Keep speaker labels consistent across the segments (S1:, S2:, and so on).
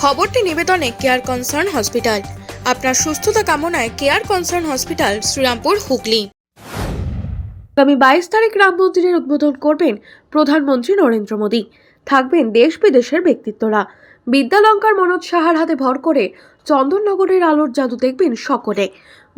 S1: খবরটি নিবেদনে care concern hospital আপনার সুস্থতা কামনায় care concern hospital Srirampur, Hooghly. আগামী বাইশ তারিখ রাম মন্দিরের উদ্বোধন করবেন প্রধানমন্ত্রী নরেন্দ্র মোদী। থাকবেন দেশ বিদেশের ব্যক্তিত্বরা। বিদ্যালঙ্কার মনোজ সাহার হাতে ভর করে চন্দননগরের আলোর জাদু দেখবেন সকলে।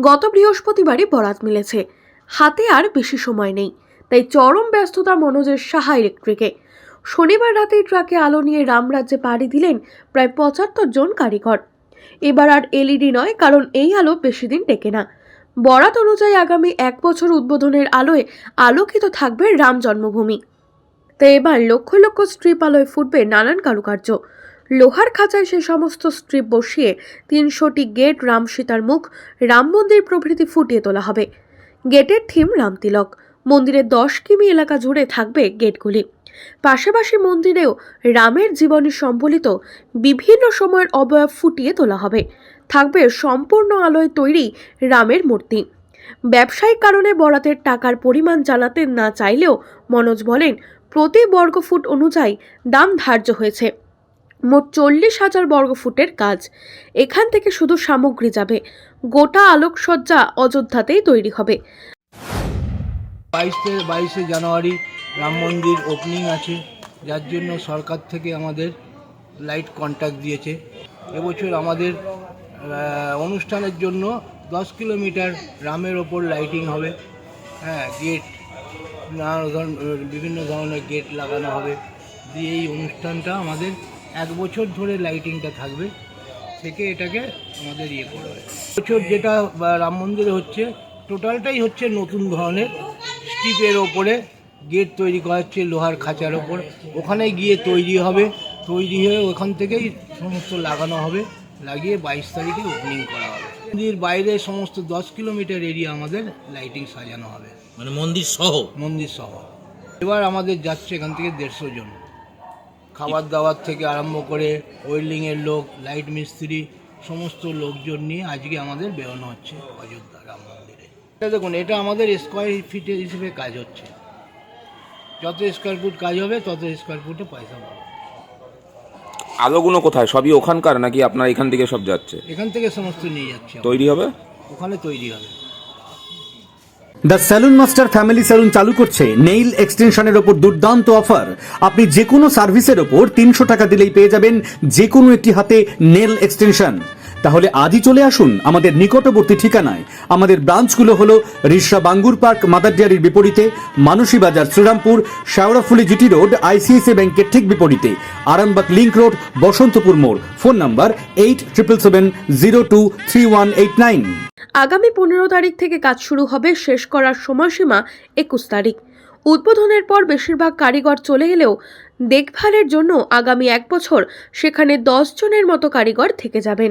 S1: গত বৃহস্পতিবারই বরাত মিলেছে। হাতে আর বেশি সময় নেই। তাই চরম ব্যস্ততা মনোজের সাহা ইলেকট্রিকে। শনিবার রাতেই ট্রাকে আলো নিয়ে রামরাজ্যে পাড়ি দিলেন প্রায় পঁচাত্তর জন কারিগর। এবার আর এলইডি নয়, কারণ এই আলো বেশি দিন টেকে না। বরাত অনুযায়ী আগামী এক বছর উদ্বোধনের আলোয় আলোকিত থাকবে রাম জন্মভূমি। তাই এবার লক্ষ লক্ষ স্ট্রিপ আলোয় ফুটবে নানান কারুকার্য। লোহার খাঁচায় সে সমস্ত স্ট্রিপ বসিয়ে তিনশোটি গেট রাম সীতার মুখ, রাম মন্দির প্রভৃতি ফুটিয়ে তোলা হবে। গেটের থিম রামতিলক মন্দিরের দশ কিমি এলাকা জুড়ে থাকবে গেটগুলি। পাশাপাশি মন্দিরেও রামের জীবনী সম্বলিত বিভিন্ন সময়ের অবয়ব ফুটিয়ে তোলা হবে। থাকবে সম্পূর্ণ আলোয় তৈরি রামের মূর্তি। ব্যবসায়িক কারণে বরাতের টাকার পরিমাণ জানাতে না চাইলেও মনোজ বলেন, প্রতি বর্গফুট অনুযায়ী দাম ধার্য হয়েছে। মোট চল্লিশ হাজার বর্গফুটের কাজ। এখান থেকে শুধু সামগ্রী যাবে। গোটা আলোকসজ্জা অযোধ্যাতেই তৈরি হবে।
S2: বাইশে বাইশে জানুয়ারি রাম মন্দির ওপেনিং আছে, যার জন্য সরকার থেকে আমাদের লাইট কন্ট্যাক্ট দিয়েছে। এবছর আমাদের অনুষ্ঠানের জন্য দশ কিলোমিটার রামের ওপর লাইটিং হবে। হ্যাঁ গেট নানা ধরন, বিভিন্ন ধরনের গেট লাগানো হবে। দিয়ে এই অনুষ্ঠানটা আমাদের এক বছর ধরে লাইটিংটা থাকবে। থেকে এটাকে আমাদের ইয়ে করবে। বছর যেটা রাম মন্দিরে হচ্ছে টোটালটাই হচ্ছে নতুন ধরনের স্টিপের ওপরে গেট তৈরি করা হচ্ছে লোহার খাঁচার ওপর। ওখানে গিয়ে তৈরি হবে। তৈরি হয়ে ওখান থেকেই সমস্ত লাগানো হবে। লাগিয়ে বাইশ তারিখে ওপেনিং করা হবে। মন্দির বাইরে সমস্ত দশ কিলোমিটার এরিয়া আমাদের লাইটিং সাজানো হবে।
S3: মানে মন্দির সহ?
S2: মন্দির সহ। এবার আমাদের যাচ্ছে এখান থেকে দেড়শো জন। খাবার দাবার থেকে আরম্ভ করে ওয়েল্ডিংয়ের লোক লাইট মিস্ত্রি সমস্ত লোকজন নিয়ে আজকে আমাদের বেরোনো হচ্ছে অযোধ্যা রাম মন্দিরে। এটা দেখুন এটা আমাদের স্কোয়ার ফিটে হিসেবে কাজ হচ্ছে। যত স্কোয়ার ফুট কাজ হবে তত স্কোয়ার ফুটে পয়সা পাবো
S4: আলোগুলো কোথায়? সবই ওখানকার নাকি আপনার এখান থেকে সব যাচ্ছে?
S2: এখান থেকে সমস্ত নিয়ে যাচ্ছে
S4: তৈরি হবে?
S2: ওখানে তৈরি হবে।
S5: The saloon master family saloon চালু করছে নেইল এক্সটেনশনের ওপর দুর্দান্ত অফার আপনি যে কোনো সার্ভিসের ওপর তিনশো টাকা দিলেই পেয়ে যাবেন যে কোনো একটি হাতে নেল এক্সটেনশন তাহলে আজই চলে আসুন আমাদের নিকটবর্তী ঠিকানায়। আমাদের ব্রাঞ্চগুলো হলো রিসা বাঙ্গুর পার্ক, মাদার ডেয়ারির বিপরীতে, Manasi Bazar, Srirampur Sheoraphuli GT road, ICICI ব্যাংকের ঠিক বিপরীতে, আরামবাগ লিংক রোড, বসন্তপুর মোড়। Phone number eight triple seven zero two three one eight nine.
S1: আগামী পনেরো তারিখ থেকে কাজ শুরু হবে শেষ করার সময়সীমা একুশ তারিখ। উদ্বোধনের পর বেশিরভাগ কারিগর চলে গেলেও দেখভালের জন্য আগামী এক বছর সেখানে দশ জনের মতো কারিগর থেকে যাবেন।